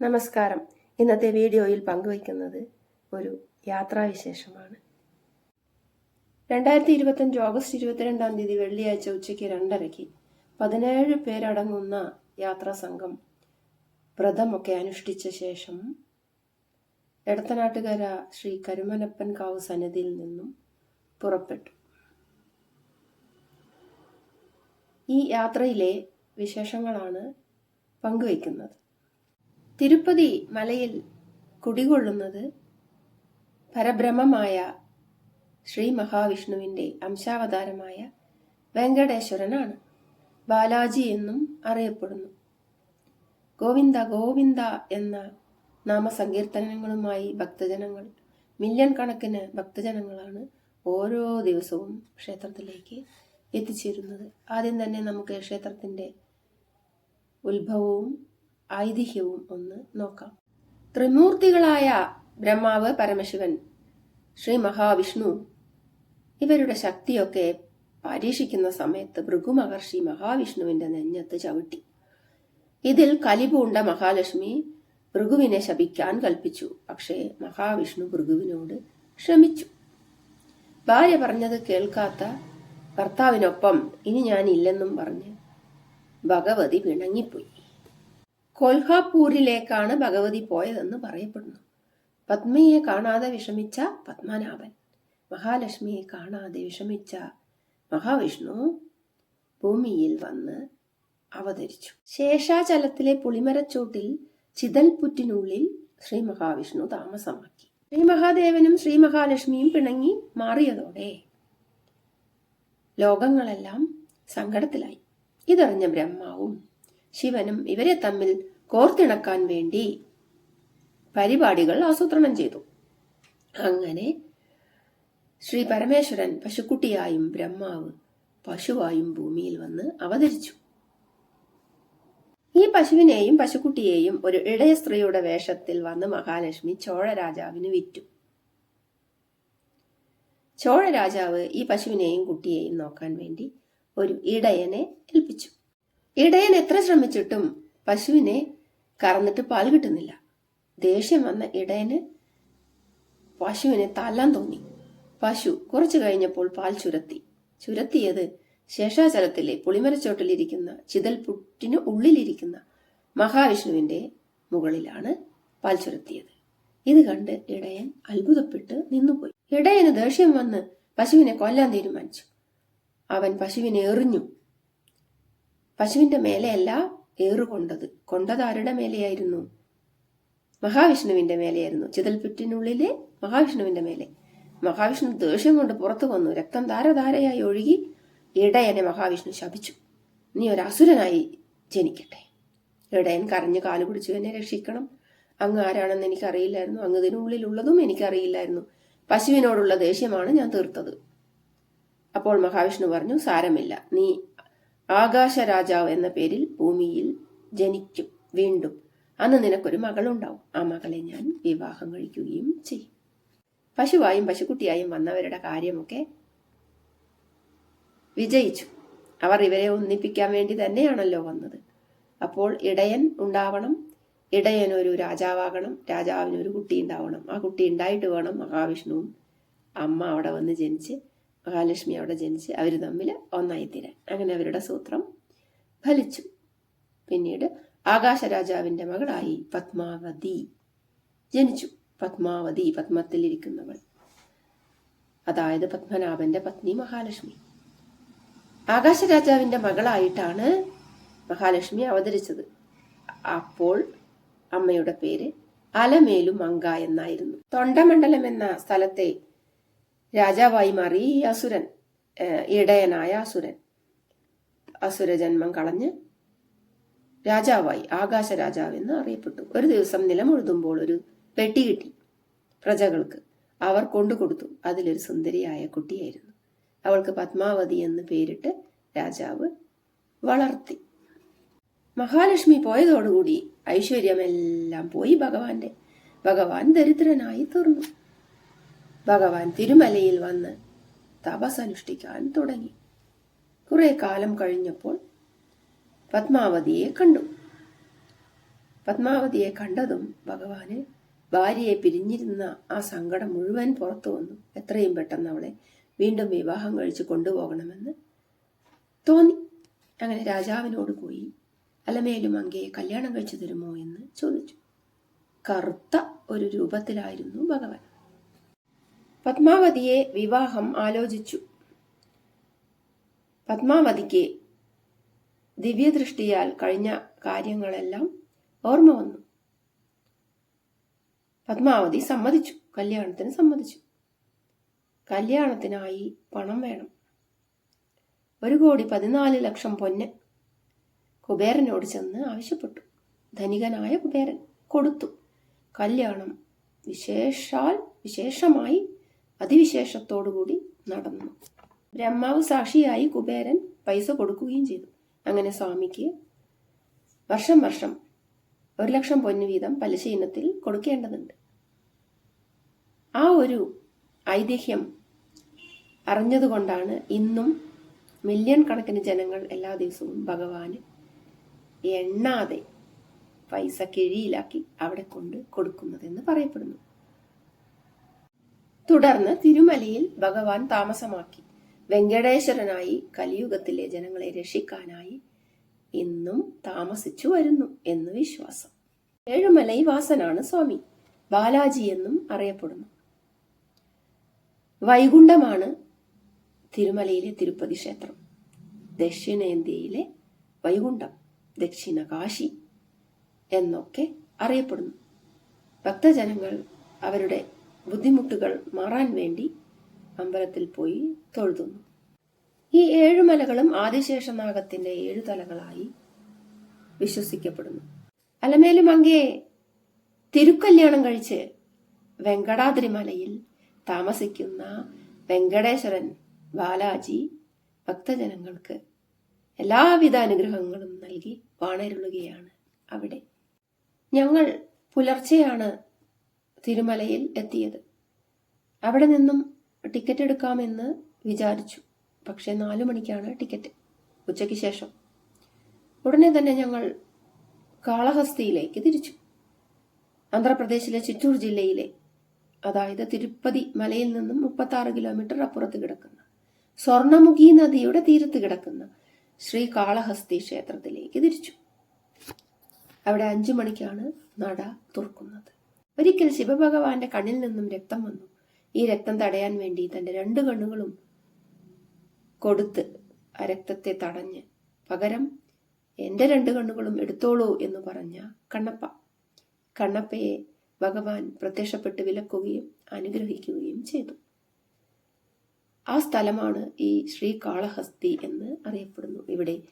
നമസ്കാരം. ഇന്നത്തെ വീഡിയോയിൽ പങ്കുവയ്ക്കുന്നത് ഒരു യാത്രാവിശേഷമാണ്. രണ്ടായിരത്തി ഇരുപത്തഞ്ച് ഓഗസ്റ്റ് ഇരുപത്തിരണ്ടാം തീയതി വെള്ളിയാഴ്ച ഉച്ചയ്ക്ക് രണ്ടരയ്ക്ക് പതിനേഴ് പേരടങ്ങുന്ന യാത്രാ സംഘം വ്രതമൊക്കെ അനുഷ്ഠിച്ച ശേഷം എടത്തനാട്ടുകര ശ്രീ കരുമനപ്പൻ കാവ് സന്നിധിയിൽ നിന്നും പുറപ്പെട്ടു. ഈ യാത്രയിലെ വിശേഷങ്ങളാണ് പങ്കുവയ്ക്കുന്നത്. തിരുപ്പതി മലയിൽ കുടികൊള്ളുന്നത് പരബ്രഹ്മമായ ശ്രീ മഹാവിഷ്ണുവിന്റെ അംശാവതാരമായ വെങ്കടേശ്വരനാണ്. ബാലാജി എന്നും അറിയപ്പെടുന്നു. ഗോവിന്ദ ഗോവിന്ദ എന്ന നാമസങ്കീർത്തനങ്ങളുമായി ഭക്തജനങ്ങൾ മില്യൺ കണക്കിന് ഭക്തജനങ്ങളാണ് ഓരോ ദിവസവും ക്ഷേത്രത്തിലേക്ക് എത്തിച്ചേരുന്നത്. ആദ്യം തന്നെ നമുക്ക് ക്ഷേത്രത്തിന്റെ ഉത്ഭവവും ഐതിഹ്യവും ഒന്ന് നോക്കാം. ത്രിമൂർത്തികളായ ബ്രഹ്മാവ് പരമശിവൻ ശ്രീ മഹാവിഷ്ണു ഇവരുടെ ശക്തിയൊക്കെ പരീക്ഷിക്കുന്ന സമയത്ത് ഭൃഗു മഹർഷി മഹാവിഷ്ണുവിന്റെ നെഞ്ഞത്ത് ചവിട്ടി. ഇതിൽ കലിപൂണ്ട മഹാലക്ഷ്മി ഭൃഗുവിനെ ശപിക്കാൻ കൽപ്പിച്ചു. പക്ഷേ മഹാവിഷ്ണു ഭൃഗുവിനോട് ക്ഷമിച്ചു. ഭാര്യ പറഞ്ഞത് കേൾക്കാത്ത ഭർത്താവിനൊപ്പം ഇനി ഞാൻ ഇല്ലെന്നും പറഞ്ഞ് ഭഗവതി പിണങ്ങിപ്പോയി. കൊൽഹാപൂരിലേക്കാണ് ഭഗവതി പോയതെന്ന് പറയപ്പെടുന്നു. പത്മയെ കാണാതെ വിഷമിച്ച പത്മനാഭൻ മഹാലക്ഷ്മിയെ കാണാതെ വിഷമിച്ച മഹാവിഷ്ണു ഭൂമിയിൽ വന്ന് അവതരിച്ചു. ശേഷാചലത്തിലെ പുളിമരച്ചോട്ടിൽ ചിതൽപുറ്റിനുള്ളിൽ ശ്രീ മഹാവിഷ്ണു താമസമാക്കി. ശ്രീ മഹാദേവനും ശ്രീ മഹാലക്ഷ്മിയും പിണങ്ങി മാറിയതോടെ ലോകങ്ങളെല്ലാം സങ്കടത്തിലായി. ഇതറിഞ്ഞ ബ്രഹ്മാവും ശിവനും ഇവരെ തമ്മിൽ കോർത്തിണക്കാൻ വേണ്ടി പരിപാടികൾ ആസൂത്രണം ചെയ്തു. അങ്ങനെ ശ്രീ പരമേശ്വരൻ പശുക്കുട്ടിയായും ബ്രഹ്മാവ് പശുവായും ഭൂമിയിൽ വന്ന് അവതരിച്ചു. ഈ പശുവിനെയും പശുക്കുട്ടിയെയും ഒരു ഇടയ സ്ത്രീയുടെ വേഷത്തിൽ വന്ന് മഹാലക്ഷ്മി ചോഴ രാജാവിന് വിറ്റു. ചോഴ രാജാവ് ഈ പശുവിനെയും കുട്ടിയെയും നോക്കാൻ വേണ്ടി ഒരു ഇടയനെ ഏൽപ്പിച്ചു. ഇടയൻ എത്ര ശ്രമിച്ചിട്ടും പശുവിനെ കറന്നിട്ട് പാൽ കിട്ടുന്നില്ല. ദേഷ്യം വന്ന ഇടയന് പശുവിനെ തല്ലാൻ തോന്നി. പശു കുറച്ചു കഴിഞ്ഞപ്പോൾ പാൽ ചുരത്തി. ചുരത്തിയത് ശേഷാചലത്തിലെ പുളിമരച്ചോട്ടിലിരിക്കുന്ന ചിതൽ പുട്ടിന് ഉള്ളിലിരിക്കുന്ന മഹാവിഷ്ണുവിന്റെ മുകളിലാണ് പാൽ ചുരത്തിയത്. ഇത് കണ്ട് ഇടയൻ അത്ഭുതപ്പെട്ട് നിന്നുപോയി. ഇടയന് ദേഷ്യം വന്ന് പശുവിനെ കൊല്ലാൻ തീരുമാനിച്ചു. അവൻ പശുവിനെ എറിഞ്ഞു. പശുവിന്റെ മേലെയല്ല ഏറുകൊണ്ടത്. കൊണ്ടത് ആരുടെ മേലെയായിരുന്നു? മഹാവിഷ്ണുവിന്റെ മേലെയായിരുന്നു. ചിതൽപുറ്റിനുള്ളിലെ മഹാവിഷ്ണുവിന്റെ മേലെ. മഹാവിഷ്ണു ദേഷ്യം കൊണ്ട് പുറത്തു വന്നു. രക്തം ധാരധാരയായി ഒഴുകി ഇടയനെ മഹാവിഷ്ണു ശപിച്ചു. നീ ഒരു അസുരനായി ജനിക്കട്ടെ. ഇടയൻ കരഞ്ഞു കാലു പിടിച്ചു. എന്നെ രക്ഷിക്കണം. അങ്ങ് ആരാണെന്ന് എനിക്കറിയില്ലായിരുന്നു. അങ്ങ് ഇതിനുള്ളിലുള്ളതും എനിക്കറിയില്ലായിരുന്നു. പശുവിനോടുള്ള ദേഷ്യമാണ് ഞാൻ തീർത്തത്. അപ്പോൾ മഹാവിഷ്ണു പറഞ്ഞു സാരമില്ല. നീ ആകാശരാജാവ് എന്ന പേരിൽ ഭൂമിയിൽ ജനിക്കും വീണ്ടും. അന്ന് നിനക്കൊരു മകളുണ്ടാവും. ആ മകളെ ഞാൻ വിവാഹം കഴിക്കുകയും ചെയ്യും. പശുവായും പശുക്കുട്ടിയായും വന്നവരുടെ കാര്യമൊക്കെ വിജയിച്ചു. അവർ ഇവരെ ഒന്നിപ്പിക്കാൻ വേണ്ടി തന്നെയാണല്ലോ വന്നത്. അപ്പോൾ ഇടയൻ ഉണ്ടാവണം ഇടയൻ ഒരു രാജാവാകണം രാജാവിനൊരു കുട്ടി ഉണ്ടാവണം. ആ കുട്ടി ഉണ്ടായിട്ട് വേണം മഹാവിഷ്ണുവും അമ്മ അവിടെ വന്ന് ജനിച്ച് മഹാലക്ഷ്മി അവിടെ ജനിച്ച് അവർ തമ്മിൽ ഒന്നായിത്തീരാൻ അങ്ങനെ അവരുടെ സൂത്രം ഫലിച്ചു. പിന്നീട് ആകാശരാജാവിന്റെ മകളായി പത്മാവതി ജനിച്ചു. പത്മാവതി പത്മത്തിലിരിക്കുന്നവൾ അതായത് പത്മനാഭന്റെ പത്നി മഹാലക്ഷ്മി. ആകാശരാജാവിന്റെ മകളായിട്ടാണ് മഹാലക്ഷ്മി അവതരിച്ചത്. അപ്പോൾ അമ്മയുടെ പേര് അലമേലു മങ്ക എന്നായിരുന്നു. തൊണ്ടമണ്ഡലം എന്ന സ്ഥലത്തെ രാജാവായി മാറി ഈ അസുരൻ ഇടയനായ അസുരൻ. അസുരജന്മം കളഞ്ഞ് രാജാവായി ആകാശ രാജാവെന്ന് അറിയപ്പെട്ടു. ഒരു ദിവസം നിലമുഴുതുമ്പോൾ ഒരു പെട്ടി കിട്ടി പ്രജകൾക്ക്. അവർ കൊണ്ടുകൊടുത്തു അതിലൊരു സുന്ദരിയായ കുട്ടിയായിരുന്നു. അവൾക്ക് പത്മാവതി എന്ന് പേരിട്ട് രാജാവ് വളർത്തി. മഹാലക്ഷ്മി പോയതോടുകൂടി ഐശ്വര്യമെല്ലാം പോയി ഭഗവാന്റെ. ഭഗവാൻ ദരിദ്രനായി തീർന്നു. ഭഗവാൻ തിരുമലയിൽ വന്ന് തപസനുഷ്ഠിക്കാൻ തുടങ്ങി. കുറെ കാലം കഴിഞ്ഞപ്പോൾ പത്മാവതിയെ കണ്ടു. പത്മാവതിയെ കണ്ടതും ഭഗവാന് ഭാര്യയെ പിരിഞ്ഞിരുന്ന ആ സങ്കടം മുഴുവൻ പുറത്തു വന്നു. എത്രയും പെട്ടെന്ന് അവളെ വീണ്ടും വിവാഹം കഴിച്ച് കൊണ്ടുപോകണമെന്ന് തോന്നി. അങ്ങനെ രാജാവിനോട് പോയി അലമേലും അങ്കയെ കല്യാണം കഴിച്ചു തരുമോ എന്ന് ചോദിച്ചു. കറുത്ത ഒരു രൂപത്തിലായിരുന്നു ഭഗവാൻ. പത്മാവതിയെ വിവാഹം ആലോചിച്ചു. പത്മാവതിക്ക് ദിവ്യദൃഷ്ടിയാൽ കഴിഞ്ഞ കാര്യങ്ങളെല്ലാം ഓർമ്മ വന്നു. പത്മാവതി സമ്മതിച്ചു. കല്യാണത്തിന് സമ്മതിച്ചു. കല്യാണത്തിനായി പണം വേണം. ഒരു കോടി പതിനാല് ലക്ഷം പൊന്ന് കുബേരനോട് ചെന്ന് ആവശ്യപ്പെട്ടു. ധനികനായ കുബേരൻ കൊടുത്തു. കല്യാണം വിശേഷാൽ വിശേഷമായി അതിവിശേഷത്തോടുകൂടി നടന്നു. ബ്രഹ്മാവ് സാക്ഷിയായി കുബേരൻ പൈസ കൊടുക്കുകയും ചെയ്തു. അങ്ങനെ സ്വാമിക്ക് വർഷം വർഷം ഒരു ലക്ഷം പൊന്നു വീതം പലിശ ഇനത്തിൽ കൊടുക്കേണ്ടതുണ്ട്. ആ ഒരു ഐതിഹ്യം അറിഞ്ഞതുകൊണ്ടാണ് ഇന്നും മില്യൺ കണക്കിന് ജനങ്ങൾ എല്ലാ ദിവസവും ഭഗവാന് എണ്ണാതെ പൈസ കിഴിയിലാക്കി അവിടെ കൊണ്ട് കൊടുക്കുന്നതെന്ന് പറയപ്പെടുന്നു. തുടർന്ന് തിരുമലയിൽ ഭഗവാൻ താമസമാക്കി. വെങ്കടേശ്വരനായി കലിയുഗത്തിലെ ജനങ്ങളെ രക്ഷിക്കാനായി ഇന്നും താമസിച്ചു വരുന്നു എന്ന് വിശ്വാസം. ഏഴുമലൈ വാസനാണ് സ്വാമി. ബാലാജി എന്നും അറിയപ്പെടുന്നു. വൈകുണ്ഠമാണ് തിരുമലയിലെ തിരുപ്പതി ക്ഷേത്രം. ദക്ഷിണേന്ത്യയിലെ വൈകുണ്ഠം ദക്ഷിണ കാശി എന്നൊക്കെ അറിയപ്പെടുന്നു. ഭക്തജനങ്ങൾ അവരുടെ ബുദ്ധിമുട്ടുകൾ മാറാൻ വേണ്ടി അമ്പലത്തിൽ പോയി തൊഴുതുന്നു. ഈ ഏഴുമലകളും ആദിശേഷനാഗത്തിന്റെ ഏഴു തലകളായി വിശ്വസിക്കപ്പെടുന്നു. അലമേലും അങ്ങേ തിരുക്കല്യാണം കഴിച്ച് വെങ്കടാദ്രിമലയിൽ താമസിക്കുന്ന വെങ്കടേശ്വരൻ ബാലാജി ഭക്തജനങ്ങൾക്ക് എല്ലാവിധ അനുഗ്രഹങ്ങളും നൽകി വാണരുളുകയാണ് അവിടെ. ഞങ്ങൾ പുലർച്ചെയാണ് തിരുമലയിൽ എത്തിയത്. അവിടെ നിന്നും ടിക്കറ്റ് എടുക്കാമെന്ന് വിചാരിച്ചു. പക്ഷേ നാലു മണിക്കാണ് ടിക്കറ്റ് ഉച്ചയ്ക്ക് ശേഷം. ഉടനെ തന്നെ ഞങ്ങൾ കാളഹസ്തിയിലേക്ക് തിരിച്ചു. ആന്ധ്രാപ്രദേശിലെ ചിറ്റൂർ ജില്ലയിലെ അതായത് തിരുപ്പതി മലയിൽ നിന്നും മുപ്പത്തി കിലോമീറ്റർ അപ്പുറത്ത് കിടക്കുന്ന സ്വർണമുഖി നദിയുടെ തീരത്ത് കിടക്കുന്ന ശ്രീ കാളഹസ്തി ക്ഷേത്രത്തിലേക്ക് തിരിച്ചു. അവിടെ അഞ്ചു മണിക്കാണ് നട തുറക്കുന്നത്. ഒരിക്കൽ ശിവഭഗവാന്റെ കണ്ണിൽ നിന്നും രക്തം വന്നു. ഈ രക്തം തടയാൻ വേണ്ടി തന്റെ രണ്ട് കണ്ണുകളും കൊടുത്ത് ആ രക്തത്തെ തടഞ്ഞ് പകരം എന്റെ രണ്ട് കണ്ണുകളും എടുത്തോളൂ എന്ന് പറഞ്ഞ കണ്ണപ്പ. കണ്ണപ്പയെ ഭഗവാൻ പ്രത്യക്ഷപ്പെട്ട് വിലക്കുകയും അനുഗ്രഹിക്കുകയും ചെയ്തു. ആ സ്ഥലമാണ് ഈ ശ്രീകാളഹസ്തി എന്ന് അറിയപ്പെടുന്നു. ഇവിടെ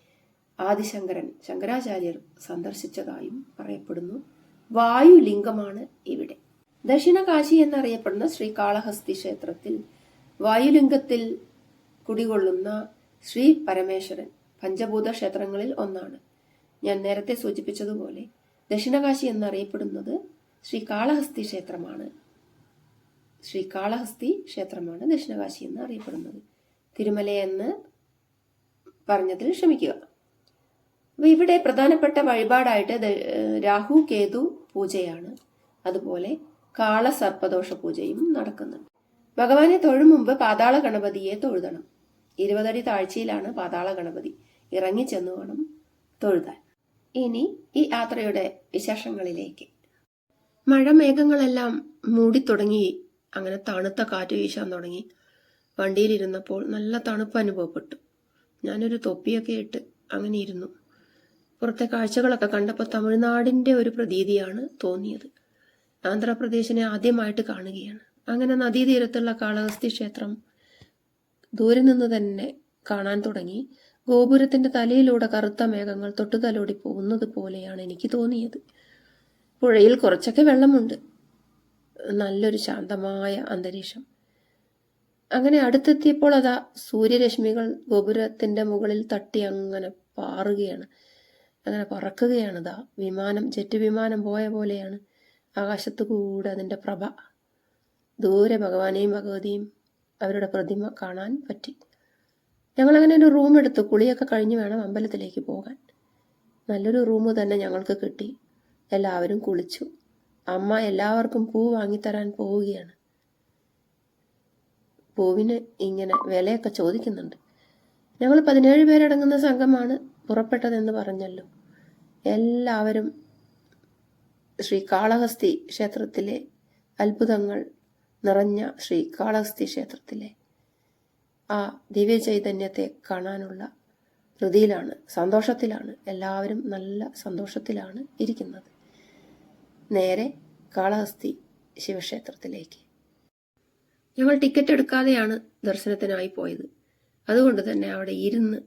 ആദിശങ്കരൻ ശങ്കരാചാര്യർ സന്ദർശിച്ചതായും പറയപ്പെടുന്നു. വായുലിംഗമാണ് ഇവിടെ. ദക്ഷിണകാശി എന്നറിയപ്പെടുന്ന ശ്രീകാളഹസ്തി ക്ഷേത്രത്തിൽ വായുലിംഗത്തിൽ കുടികൊള്ളുന്ന ശ്രീ പരമേശ്വരൻ പഞ്ചഭൂത ക്ഷേത്രങ്ങളിൽ ഒന്നാണ്. ഞാൻ നേരത്തെ സൂചിപ്പിച്ചതുപോലെ ദക്ഷിണകാശി എന്നറിയപ്പെടുന്നത് ശ്രീകാളഹസ്തി ക്ഷേത്രമാണ്. ശ്രീ കാളഹസ്തി ക്ഷേത്രമാണ് ദക്ഷിണകാശി എന്ന് അറിയപ്പെടുന്നത്. തിരുമല എന്ന് പറഞ്ഞതിൽ ക്ഷമിക്കുക. അപ്പോൾ ഇവിടെ പ്രധാനപ്പെട്ട വഴിപാടായിട്ട് രാഹു കേതു പൂജയാണ്. അതുപോലെ കാളസർപ്പദോഷ പൂജയും നടക്കുന്നുണ്ട്. ഭഗവാനെ തൊഴും മുമ്പ് പാതാള ഗണപതിയെ തൊഴുതണം. ഇരുപതടി താഴ്ചയിലാണ് പാതാള ഗണപതി. ഇറങ്ങിച്ചെന്ന് വേണം തൊഴുതാൻ. ഇനി ഈ യാത്രയുടെ വിശേഷങ്ങളിലേക്ക്. മഴമേഘങ്ങളെല്ലാം മൂടിത്തുടങ്ങി അങ്ങനെ തണുത്ത കാറ്റ് വീശാൻ തുടങ്ങി. വണ്ടിയിലിരുന്നപ്പോൾ നല്ല തണുപ്പ് അനുഭവപ്പെട്ടു. ഞാനൊരു തൊപ്പിയൊക്കെ ഇട്ട് അങ്ങനെ ഇരുന്നു. പുറത്തെ കാഴ്ചകളൊക്കെ കണ്ടപ്പോൾ തമിഴ്നാടിന്റെ ഒരു പ്രതീതിയാണ് തോന്നിയത്. ആന്ധ്രാപ്രദേശിനെ ആദ്യമായിട്ട് കാണുകയാണ്. അങ്ങനെ നദീതീരത്തുള്ള കാളഹസ്തി ക്ഷേത്രം ദൂരെ നിന്ന് തന്നെ കാണാൻ തുടങ്ങി. ഗോപുരത്തിന്റെ തലയിലൂടെ കറുത്ത മേഘങ്ങൾ തൊട്ടുതലോടി പോകുന്നത് പോലെയാണ് എനിക്ക് തോന്നിയത്. പുഴയിൽ കുറച്ചൊക്കെ വെള്ളമുണ്ട്. നല്ലൊരു ശാന്തമായ അന്തരീക്ഷം. അങ്ങനെ അടുത്തെത്തിയപ്പോൾ അതാ സൂര്യരശ്മികൾ ഗോപുരത്തിന്റെ മുകളിൽ തട്ടി അങ്ങനെ പാറുകയാണ്. അങ്ങനെ പറക്കുകയാണ് ഇതാ വിമാനം ജെറ്റ് വിമാനം പോയ പോലെയാണ്. ആകാശത്തു കൂടെ അതിന്റെ പ്രഭ. ദൂരെ ഭഗവാനെയും ഭഗവതിയും അവരുടെ പ്രതിമ കാണാൻ പറ്റി. ഞങ്ങളങ്ങനെ ഒരു റൂം എടുത്തു. കുളിയൊക്കെ കഴിഞ്ഞ് വേണം അമ്പലത്തിലേക്ക് പോകാൻ. നല്ലൊരു റൂം തന്നെ ഞങ്ങൾക്ക് കിട്ടി. എല്ലാവരും കുളിച്ചു. അമ്മ എല്ലാവർക്കും പൂ വാങ്ങിത്തരാൻ പോവുകയാണ്. പൂവിന് ഇങ്ങനെ വിലയൊക്കെ ചോദിക്കുന്നുണ്ട്. ഞങ്ങൾ പതിനേഴ് പേരടങ്ങുന്ന സംഘമാണ് പുറപ്പെട്ടതെന്ന് പറഞ്ഞല്ലോ. എല്ലാവരും ശ്രീ കാളഹസ്തി ക്ഷേത്രത്തിലെ അത്ഭുതങ്ങൾ നിറഞ്ഞ ശ്രീ കാളഹസ്തി ക്ഷേത്രത്തിലെ ആ ദിവ്യ ചൈതന്യത്തെ കാണാനുള്ള ഹൃതിയിലാണ് സന്തോഷത്തിലാണ് എല്ലാവരും നല്ല സന്തോഷത്തിലാണ് ഇരിക്കുന്നത്. നേരെ കാളഹസ്തി ശിവക്ഷേത്രത്തിലേക്ക്. ഞങ്ങൾ ടിക്കറ്റ് എടുക്കാതെയാണ് ദർശനത്തിനായി പോയത്. അതുകൊണ്ട് തന്നെ അവിടെ ഇരുന്ന്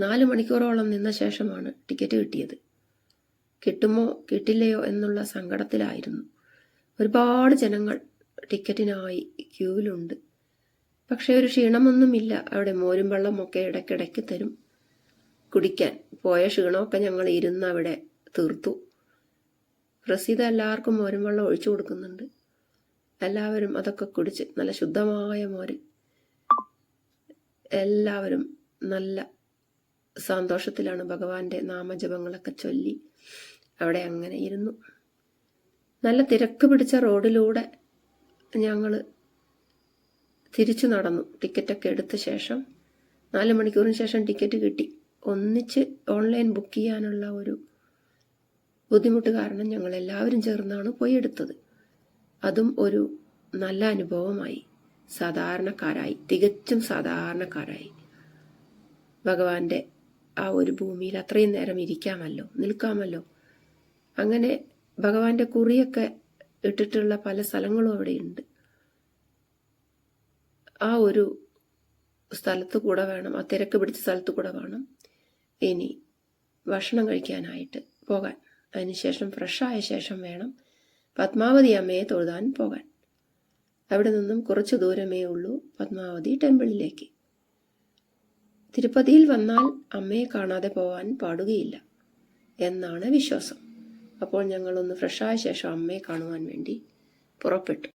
നാല് മണിക്കൂറോളം നിന്ന ശേഷമാണ് ടിക്കറ്റ് കിട്ടിയത്. കിട്ടുമോ കിട്ടില്ലയോ എന്നുള്ള സങ്കടത്തിലായിരുന്നു. ഒരുപാട് ജനങ്ങൾ ടിക്കറ്റിനായി ക്യൂവിലുണ്ട്. പക്ഷേ ഒരു ക്ഷീണമൊന്നുമില്ല. അവിടെ മോരും വെള്ളമൊക്കെ ഇടയ്ക്കിടയ്ക്ക് തരും. കുടിക്കാൻ പോയ ക്ഷീണമൊക്കെ ഞങ്ങൾ ഇരുന്ന് അവിടെ തീർത്തു. പ്രസീത എല്ലാവർക്കും മോരും വെള്ളം ഒഴിച്ചു കൊടുക്കുന്നുണ്ട്. എല്ലാവരും അതൊക്കെ കുടിച്ച് നല്ല ശുദ്ധമായ മോര്. എല്ലാവരും നല്ല സന്തോഷത്തിലാണ് ഭഗവാന്റെ നാമജപങ്ങളൊക്കെ ചൊല്ലി അവിടെ അങ്ങനെ ഇരുന്നു. നല്ല തിരക്ക് പിടിച്ച റോഡിലൂടെ ഞങ്ങൾ തിരിച്ചു നടന്നു. ടിക്കറ്റൊക്കെ എടുത്ത ശേഷം നാല് മണിക്കൂറിന് ശേഷം ടിക്കറ്റ് കിട്ടി. ഒന്നിച്ച് ഓൺലൈൻ ബുക്ക് ചെയ്യാനുള്ള ഒരു ബുദ്ധിമുട്ട് കാരണം ഞങ്ങൾ എല്ലാവരും ചേർന്നാണ് പോയി എടുത്തത്. അതും ഒരു നല്ല അനുഭവമായി. സാധാരണക്കാരായി. തികച്ചും സാധാരണക്കാരായി. ഭഗവാന്റെ ആ ഒരു ഭൂമിയിൽ അത്രയും നേരം ഇരിക്കാമല്ലോ നിൽക്കാമല്ലോ. അങ്ങനെ ഭഗവാന്റെ കുറിയൊക്കെ ഇട്ടിട്ടുള്ള പല സ്ഥലങ്ങളും അവിടെയുണ്ട്. ആ ഒരു സ്ഥലത്ത് കൂടെ വേണം ആ തിരക്ക് പിടിച്ച സ്ഥലത്ത് കൂടെ വേണം ഇനി ഭക്ഷണം കഴിക്കാനായിട്ട് പോകാൻ. അതിനുശേഷം ഫ്രഷായ ശേഷം വേണം പത്മാവതി അമ്മയെ തൊഴുതാൻ പോകാൻ. അവിടെ നിന്നും കുറച്ച് ദൂരമേ ഉള്ളൂ പത്മാവതി ടെമ്പിളിലേക്ക് തിരുപ്പതിയിൽ വന്നാൽ അമ്മയെ കാണാതെ പോവാൻ പാടുകയില്ല എന്നാണ് വിശ്വാസം. അപ്പോൾ ഞങ്ങളൊന്ന് ഫ്രഷായ ശേഷം അമ്മയെ കാണുവാൻ വേണ്ടി പുറപ്പെട്ടു.